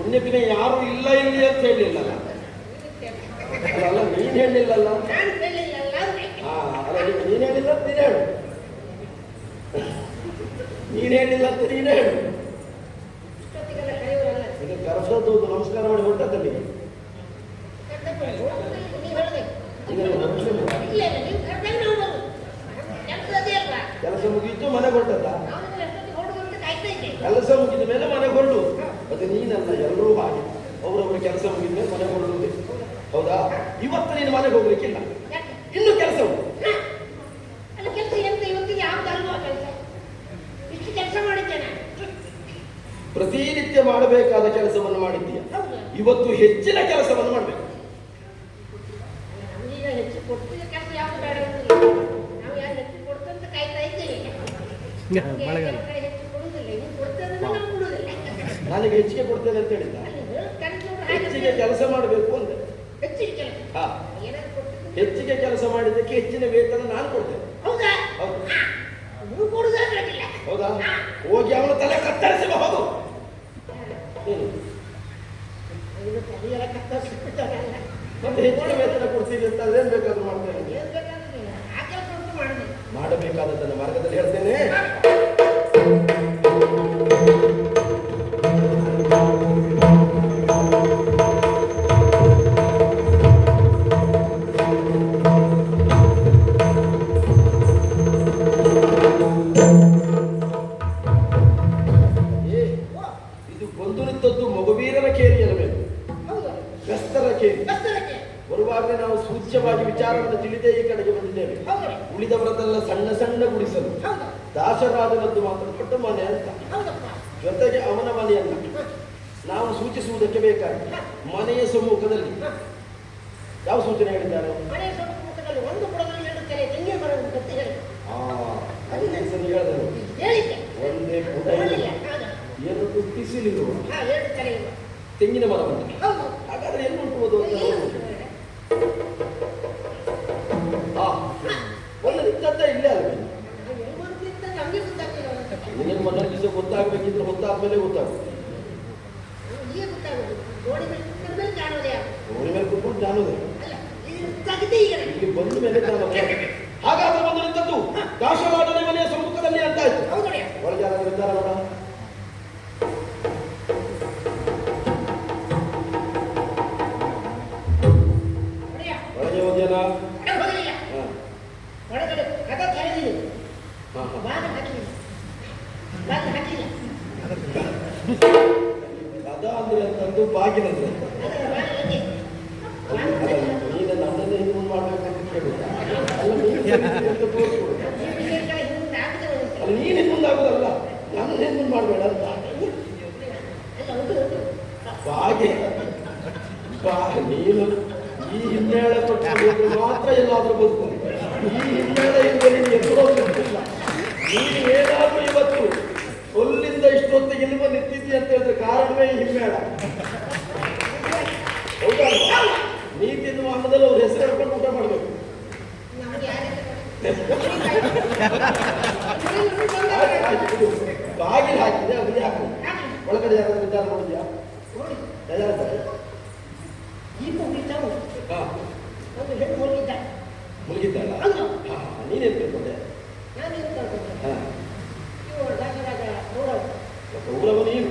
ಪುಣ್ಯತಿನ ಯಾರು ಇಲ್ಲ ಇಲ್ಲಿ ಅಂತ ಹೇಳಿಲ್ಲಲ್ಲ ಅಲ್ಲ ನೀನ್ ಹೇಳಿಲ್ಲಲ್ಲ? ನಾನು ಅಲ್ಲ ನೀನ್- ಹೇಳಿಲ್ಲ ಅಂತ ನೀನ್ ಹೇಳು. ನೀನ್ ಹೇಳಿಲ್ಲ ಅಂತ ನೀನ್ ಹೇಳು. ಈಗ ಕರೆಸೋದು ನಮಸ್ಕಾರ ಮಾಡಿ ಕರ್ದದ್ದು ನೀವು ಕೆಲಸ ಮುಗಿಯಿತು ಮನೆ ಕೊಟ್ಟದ್ದ ಕೆಲಸ ಮುಗಿದ ಮೇಲೆ ಮನೆಗೆ ಮತ್ತೆ ನೀನಲ್ಲ ಎಲ್ಲರೂ ಹಾಗೆ. ಅವರವರ ಕೆಲಸ ಮುಗಿದ ಮೇಲೆ ಮನೆಗೆ ಹೊರಡುವುದೇ. ಹೌದಾ? ಇವತ್ತು ನೀನು ಮನೆಗೆ ಹೋಗ್ಲಿಕ್ಕಿಲ್ಲ ಇನ್ನು ಕೆಲಸ ಉಂಟು. ಪ್ರತಿನಿತ್ಯ ಮಾಡಬೇಕಾದ ಕೆಲಸವನ್ನು ಮಾಡಿದ್ದೀಯ? ಇವತ್ತು ಹೆಚ್ಚಿನ ಕೆಲಸವನ್ನು ಮಾಡಬೇಕು. ನಮಗೀಗ ನನಗೆ ಹೆಚ್ಚಿಗೆ ಕೊಡ್ತೇನೆ ಅಂತ ಹೇಳಿಲ್ಲ ಅಲ್ಲಿ ಹೇಳೋದು ಕರೆದವ್ರು ಹಾಗೆ ಹೆಚ್ಚಿಗೆ ಕೆಲಸ ಮಾಡಬೇಕು ಅಂತ ಹೆಚ್ಚಿಗೆ ಕೆಲಸ. ಹಾ. ಹೆಚ್ಚಿಗೆ ಕೆಲಸ ಮಾಡಿದ್ದಕ್ಕೆ ಹೆಚ್ಚಿನ ವೇತನ ನಾನು ಕೊಡ್ತೇನೆ. ಹೌದಾ? ಹೋಗಿ ಅವನ ತಲೆ ಕತ್ತರಿಸಿ ಹೋಗು ಮತ್ತೆ ಹೆಚ್ಚಿನ ವೇತನ ಕೊಡ್ತೀವಿ ಅಂತ ಅದೇನ್ ಬೇಕಾದ್ರೂ ಮಾಡ್ತೇನೆ. ಮಾಡಬೇಕಾದದ್ದನ್ನು ಮಾರ್ಗದಲ್ಲಿ ಹೇಳ್ತೇನೆ. ಬರುವಾಗ ನಾವು ಸೂಚ್ಯವಾಗಿ ವಿಚಾರವನ್ನು ತಿಳಿದೇ ಈ ಕಡೆಗೆ ಬಂದಿದ್ದೇವೆ. ಉಳಿದವರದೆಲ್ಲ ಸಣ್ಣ ಸಣ್ಣ ಗುಡಿಸಲು. ದಾಸರಾಜನದ್ದು ಮಾತ್ರ ದೊಡ್ಡ ಮನೆ ಅಂತ. ಜೊತೆಗೆ ಅವನ ಮನೆಯನ್ನು ನಾವು ಸೂಚಿಸುವುದಕ್ಕೆ ಬೇಕಾಗಿ ಮನೆಯ ಸಮ್ಮುಖದಲ್ಲಿ. ಯಾವ ಸೂಚನೆ ಹೇಳಿದ್ದಾರೆ ಒಂದು ಪುಟ. ಎರಡು ಬಿಸಿಲಿರುವ. ತೆಂಗಿನ ಮರವನ್ನು ಹಾಗಾದ್ರೆ ಏನು ಉಂಟು ಅಂತ ಕೂತ್ಕೊಂಡು ಜಾನೋದೇ ಅಲ್ಲ ಈಗ ಮೇಲೆ ಈಗ ನನಗೆ. ಇಲ್ಲಿ ಬಂದ ಮೇಲೆ ಜಾನೋದೇ ಹಾಗಾದ್ರೆ ಬಂದು ನಿಂತದ್ದು ಅದ ಅಂದ್ರೆ ಅಂತಂದು ಹಾಕಿಲ್ಲ. ನೀನು ನನ್ನನ್ನೇ ಹಿಂದೆ ಮಾಡ್ಬೇಕಂತ ಕೇಳಿದ ನೀನು ಒಂದೊಂದ್ಸಲ. ನೀನು ಮಾಡಬೇಡ ಅಂತ. ಬಾಗಿ ನೀನು ಈ ಹಿನ್ನೆಲೆ ಕೊಟ್ಟು ಮಾತ್ರ ಎಲ್ಲಾದ್ರೂ ಬದುಕು ಈ ಹಿನ್ನೆಲೆ ಹಿಂದೆ ನೀನು ಗೊತ್ತಿಲ್ಲ ನೀನು ಏನಾದ್ರೂ ಇವತ್ತು ಅಲ್ಲಿಂದ ಇಷ್ಟೊತ್ತಿಗೆ ಇಲ್ಲಿ ಬಂದು ನಿಂತಿದ್ದಿ ಅಂತ ಹೇಳಿದ್ರೆ ಕಾರಣವೇ ಹಿಮ್ಮೇಳ ನೀತಿ ಎನ್ನುವ ಅನ್ನದಲ್ಲಿ ಅವ್ರ ಹೆಸರು ಹೇಳ್ಕೊಂಡು ಊಟ ಮಾಡಬೇಕು. ಬಾಗಿಲು ಹಾಕಿದೆ ಅದಕ್ಕೆ ಹಾಕು. ಒಳಗಡೆ ಯಾರಾದ್ರೂ ವಿಚಾರ ಮಾಡಿದ್ಯಾ. ಹಾ. ನೀನೇನ್ ತಿಳ್ಕೊಂಡೆ. ಊರವ ನೀನು?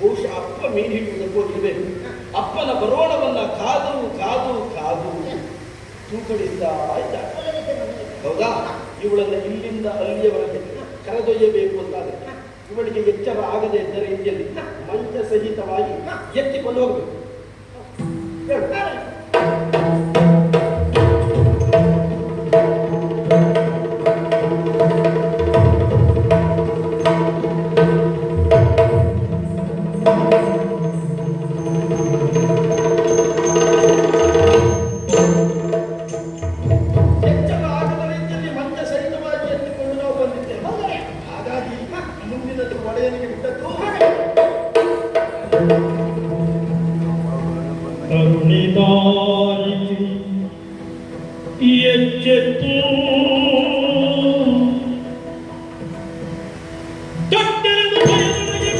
ಬಹುಶಃ ಅಪ್ಪ ಮೀನು ಹಿಡಿಯುವುದಕ್ಕೆ ಹೋಗಿರ್ಬೇಕು ಅಪ್ಪನ ಬರೋಣವನ್ನ ಕಾದು ಕಾದು ಕಾದು ತೂಕಡಿಸ್ತಾ ಇದ್ದ. ಹೌದಾ? ಇವಳನ್ನ ಇಲ್ಲಿಂದ ಅಲ್ಲಿಯವರೆಗೆ ಕರೆದೊಯ್ಯಬೇಕು ಅಂತಾದ್ರೆ ಇವಳಿಗೆ ಎಚ್ಚರ ಆಗದೆ ಇದ್ದರೆ ರೀತಿಯಲ್ಲಿ ಮಂಚ ಸಹಿತವಾಗಿ ಎತ್ತಿಕೊಂಡು ಹೋಗಬೇಕು. ಕರುಣಿದಾರಿ ಎಚ್ಚೆತ್ತು ಕಟ್ಟೆರೆದು ಭಯದೊಳಗೆ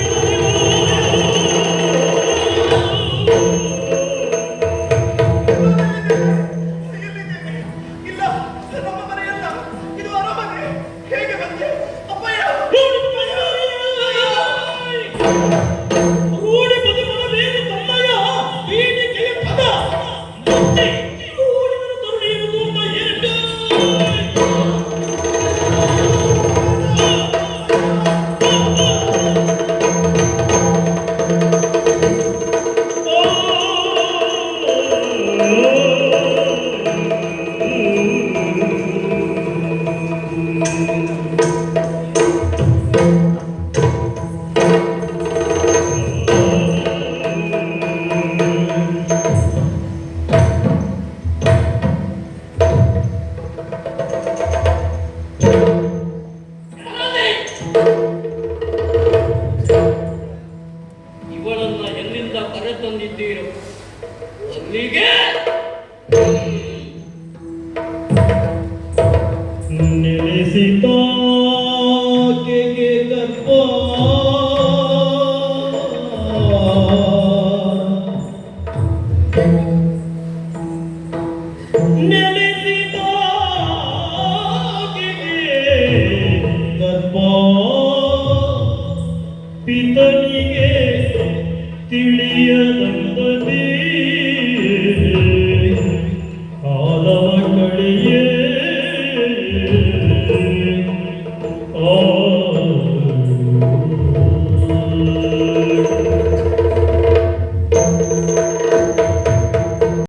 Necesito que quede por